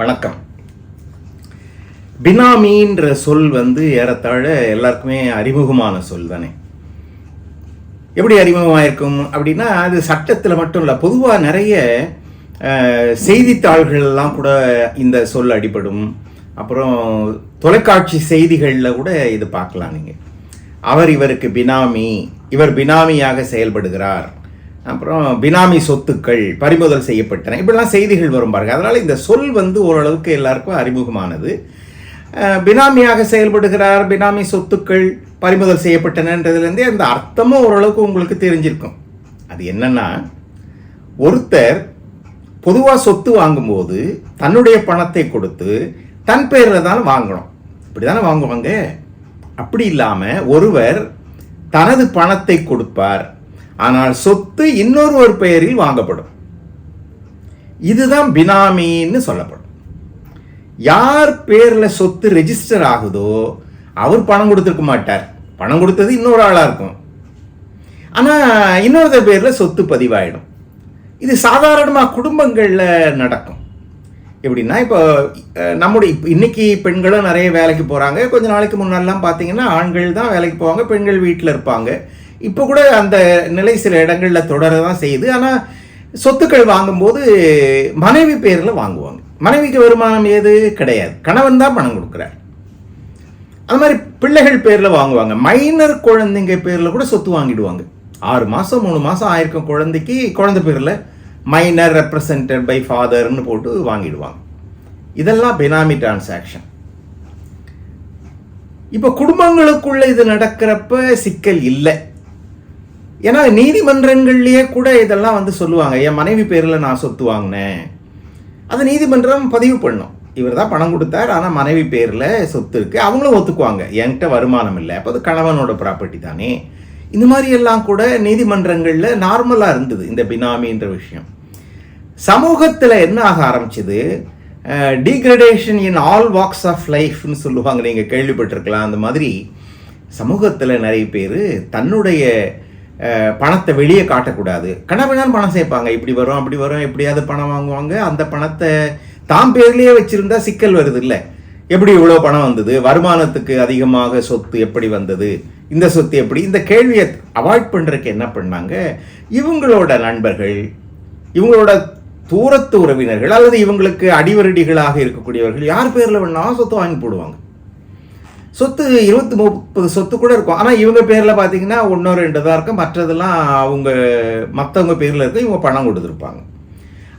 வணக்கம். பினாமின்ற சொல் வந்து ஏறத்தாழ எல்லாருக்குமே அறிமுகமான சொல் தானே. எப்படி அறிமுகமாயிருக்கும் அப்படின்னா அது சட்டத்தில் மட்டும் இல்லை பொதுவாக நிறைய செய்தித்தாள்கள்லாம் கூட இந்த சொல் அடிபடும். அப்புறம் தொலைக்காட்சி செய்திகளில் கூட இது பார்க்கலாம் நீங்கள் அவர் இவருக்கு பினாமி இவர் பினாமியாக செயல்படுகிறார். அப்புறம் பினாமி சொத்துக்கள் பறிமுதல் செய்யப்பட்டன. இப்படிலாம் செய்திகள் வரும் பாருங்கள் அதனால் இந்த சொல் வந்து ஓரளவுக்கு எல்லாருக்கும் அறிமுகமானது. பினாமியாக செயல்படுகிறார் பினாமி சொத்துக்கள் பறிமுதல் செய்யப்பட்டனன்றதுலேருந்தே அந்த அர்த்தமும் ஓரளவுக்கு உங்களுக்கு தெரிஞ்சிருக்கும். அது என்னென்னா ஒருத்தர் பொதுவாக சொத்து வாங்கும்போது தன்னுடைய பணத்தை கொடுத்து தன் பேரில் தான் வாங்கணும். இப்படி தானே வாங்குவாங்க? அப்படி இல்லாமல் ஒருவர் தனது பணத்தை கொடுப்பார். ஆனால் சொத்து இன்னொருவர் பெயரில் வாங்கப்படும். இதுதான் பினாமின்னு சொல்லப்படும். யார் பேரில் சொத்து ரெஜிஸ்டர் ஆகுதோ அவர் பணம் கொடுத்துருக்க மாட்டார். பணம் கொடுத்தது இன்னொரு ஆளாக இருக்கும். ஆனால் இன்னொருத்தர் பேரில் சொத்து பதிவாயிடும். இது சாதாரணமாக குடும்பங்களில் நடக்கும். எப்படின்னா இப்போ நம்முடைய இப்போ இன்னைக்கு பெண்களும் நிறைய வேலைக்கு போகிறாங்க கொஞ்ச நாளைக்கு முன்னாடிலாம் பார்த்தீங்கன்னா ஆண்கள் தான் வேலைக்கு போவாங்க பெண்கள் வீட்டில் இருப்பாங்க. இப்போ கூட அந்த நிலை சில இடங்களில் தொடர தான் செய்யுது. ஆனால் சொத்துக்கள் வாங்கும்போது மனைவி பேரில் வாங்குவாங்க. மனைவிக்கு வருமானம் ஏது? கிடையாது. கணவன் தான் பணம் கொடுக்குறார். அது மாதிரி பிள்ளைகள் பேரில் வாங்குவாங்க. மைனர் குழந்தைங்க பேரில் கூட சொத்து வாங்கிடுவாங்க. ஆறு மாதம் மூணு மாதம் ஆயிருக்கும் குழந்தைக்கு குழந்தை பேரில் மைனர் ரெப்ரசன்டட் பை ஃபாதர்னு போட்டு வாங்கிடுவாங்க. இதெல்லாம் பெனாமி டிரான்சாக்ஷன் இப்போ குடும்பங்களுக்குள்ள இது நடக்கிறப்ப சிக்கல் இல்லை. ஏன்னா நீதிமன்றங்கள்லேயே கூட இதெல்லாம் வந்து சொல்லுவாங்க. என் மனைவி பேரில் நான் சொத்து வாங்கினேன். அது நீதிமன்றம் பதிவு பண்ணும். இவர் தான் பணம் கொடுத்தார் ஆனால் மனைவி பேரில் சொத்து இருக்குது அவங்களும் ஒத்துக்குவாங்க. என்கிட்ட வருமானம் இல்லை. அப்போ அது கணவனோட ப்ராப்பர்ட்டி தானே. இந்த மாதிரி எல்லாம் கூட நீதிமன்றங்களில் நார்மலாக இருந்தது இந்த பினாமின்ற விஷயம். சமூகத்தில் என்ன ஆக ஆரம்பிச்சது? Degradation in all walks of லைஃப்னு சொல்லுவாங்க. நீங்கள் கேள்விப்பட்டிருக்கலாம். அந்த மாதிரி சமூகத்தில் நிறைய பேர் தன்னுடைய பணத்தை வெளியே காட்டக்கூடாது. கனவினால் பணம் சேர்ப்பாங்க. இப்படி வரும் அப்படி வரும் எப்படியாவது பணம் வாங்குவாங்க. அந்த பணத்தை தாம் பேர்லேயே வச்சுருந்தா சிக்கல் வருது இல்லை எப்படி இவ்வளோ பணம் வந்தது? வருமானத்துக்கு அதிகமாக சொத்து எப்படி வந்தது? இந்த சொத்து எப்படி? இந்த கேள்வியை அவாய்ட் பண்ணுறதுக்கு என்ன பண்ணாங்க? இவங்களோட நண்பர்கள் இவங்களோட தூரத்து உறவினர்கள் அல்லது இவங்களுக்கு அடிவரடிகளாக இருக்கக்கூடியவர்கள் யார் பேரில் வேணாலும் சொத்து வாங்கி போடுவாங்க. சொத்து இருபத்தி முப்பது சொத்து கூட இருக்கும். ஆனால் இவங்க பேரில் பார்த்தீங்கன்னா ஒன்றோ ரெண்டு தான் இருக்கும். மற்றதெல்லாம் அவங்க மற்றவங்க பேரில் இருக்க இவங்க பணம் கொடுத்துருப்பாங்க.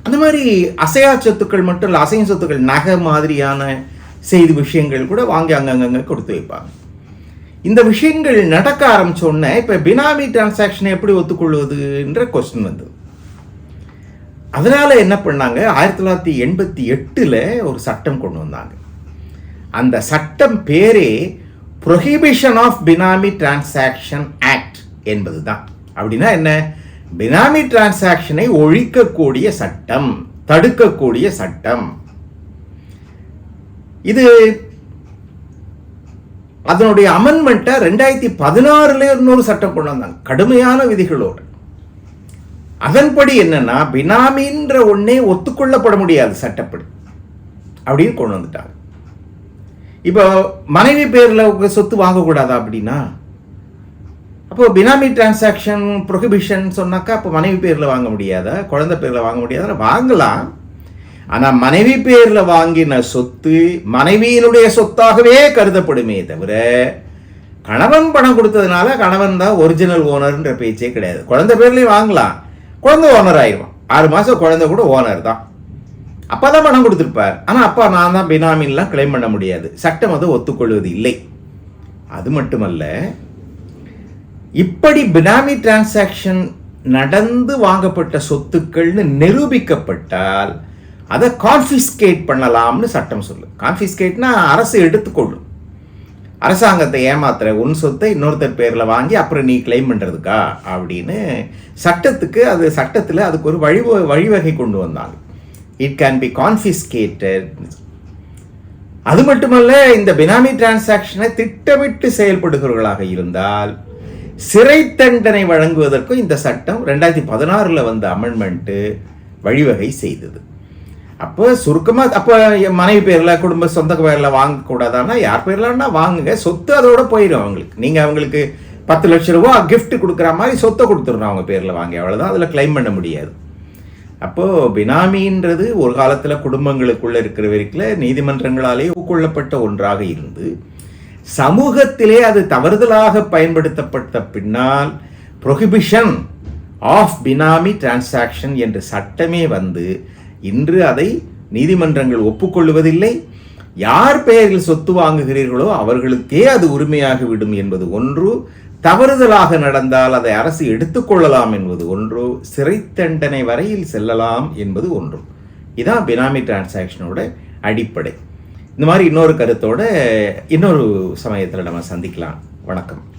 அந்த மாதிரி அசையா சொத்துக்கள் மட்டும் இல்லை அசையும் சொத்துக்கள் நகை மாதிரியான செய்தி விஷயங்கள் கூட வாங்கி அங்கங்கங்க கொடுத்து வைப்பாங்க. இந்த விஷயங்கள் நடக்க ஆரம்பிச்சோடனே இப்போ பினாமி டிரான்சாக்ஷனை எப்படி ஒத்துக்கொள்வதுன்ற கொஸ்டின் வந்தது அதனால் என்ன பண்ணாங்க? ஆயிரத்தி தொள்ளாயிரத்தி எண்பத்தி எட்டில் ஒரு சட்டம் கொண்டு வந்தாங்க. அந்த சட்டம் பேரே prohibition of benami transaction act என்பது தான் அப்படின்னா என்ன? பினாமி டிரான்சாக்ஷனை ஒழிக்கக்கூடிய சட்டம் தடுக்கக்கூடிய சட்டம். இது அதனுடைய அமெண்ட்மெண்ட்டை ரெண்டாயிரத்தி பதினாறுல இன்னொரு சட்டம் கொண்டு வந்தாங்க. கடுமையான விதிகளோடு. அதன்படி என்னன்னா பினாமின்ற ஒண்ணே ஒத்துக்கொள்ளப்பட முடியாது சட்டப்படி. அப்படின்னு கொண்டு வந்துட்டாங்க. இப்போ மனைவி பேரில் சொத்து வாங்கக்கூடாதா அப்படின்னா? அப்போ பினாமி டிரான்சாக்ஷன் ப்ரொஹிபிஷன் சொன்னாக்கா அப்போ மனைவி பேரில் வாங்க முடியாதா? குழந்தை பேரில் வாங்க முடியாதா? வாங்கலாம். ஆனால் மனைவி பேரில் வாங்கின சொத்து மனைவியினுடைய சொத்தாகவே கருதப்படுமே தவிர கணவன் பணம் கொடுத்ததுனால கணவன் தான் ஒரிஜினல் ஓனர்ன்ற பேச்சே கிடையாது. குழந்தை பேர்லேயும் வாங்கலாம். குழந்தை ஓனர் ஆயிடுவான். ஆறு மாதம் குழந்தை கூட ஓனர் தான். அப்பா தான் பணம் கொடுத்துருப்பார். ஆனால் அப்பா நான் தான் பினாமின்லாம் கிளைம் பண்ண முடியாது. சட்டம் அதை ஒத்துக்கொள்வது இல்லை. அது மட்டுமல்ல இப்படி பினாமி டிரான்சாக்ஷன் நடந்து வாங்கப்பட்ட சொத்துக்கள்னு நிரூபிக்கப்பட்டால் அதை கான்ஃபிஸ்கேட் பண்ணலாம்னு சட்டம் சொல்லு. கான்ஃபிஸ்கேட்னா அரசு எடுத்துக்கொள்ளும். அரசாங்கத்தை ஏமாத்துற உன் சொத்தை இன்னொருத்தர் பேரில் வாங்கி அப்புறம் நீ கிளைம் பண்ணுறதுக்கா அப்படின்னு சட்டத்துக்கு அது சட்டத்தில் அதுக்கு ஒரு வழி வழிவகை கொண்டு வந்தாங்க. இட் கேன் பி கான்ஃபிஸ்கேட்டட் அது மட்டுமல்ல இந்த பினாமி டிரான்சாக்ஷனை திட்டமிட்டு செயல்படுகிறவர்களாக இருந்தால் சிறை தண்டனை வழங்குவதற்கும் இந்த சட்டம் ரெண்டாயிரத்தி பதினாறில் வந்த அமெண்ட்மெண்ட்டு வழிவகை செய்தது. அப்போ சுருக்கமாக அப்போ என் மனைவி பேரில் குடும்ப சொந்த பேரில் வாங்கக்கூடாதான்னா யார் பேர்லன்னா வாங்குங்க. சொத்து அதோட போயிடும் அவங்களுக்கு. நீங்கள் அவங்களுக்கு பத்து லட்ச ரூபா கிஃப்ட் கொடுக்குற மாதிரி சொத்தை கொடுத்துடணும் அவங்க பேரில் வாங்கி. அவ்வளோதான் அதில் கிளைம் பண்ண முடியாது. அப்போது பினாமின்றது ஒரு காலத்தில் குடும்பங்களுக்குள்ளே இருக்கிற வரைக்கும் நீதிமன்றங்களாலே ஒப்புக்கொள்ளப்பட்ட ஒன்றாக இருந்து சமூகத்திலே அது தவறுதலாக பயன்படுத்தப்பட்ட பின்னால் ப்ரொஹிபிஷன் ஆஃப் பினாமி டிரான்சாக்ஷன் என்ற சட்டமே வந்து இன்று அதை நீதிமன்றங்கள் ஒப்புக்கொள்வதில்லை யார் பெயரில் சொத்து வாங்குகிறீர்களோ அவர்களுக்கே அது உரிமையாகிவிடும் என்பது ஒன்று. தவறுதலாக நடந்தால் அதை அரசு எடுத்துக்கொள்ளலாம் என்பது ஒன்று சிறை தண்டனை வரையில் செல்லலாம் என்பது ஒன்று. இதான் பினாமி டிரான்சாக்ஷனோட அடிப்படை. இந்த மாதிரி இன்னொரு கருத்தோட இன்னொரு சமயத்தில் நம்ம சந்திக்கலாம். வணக்கம்.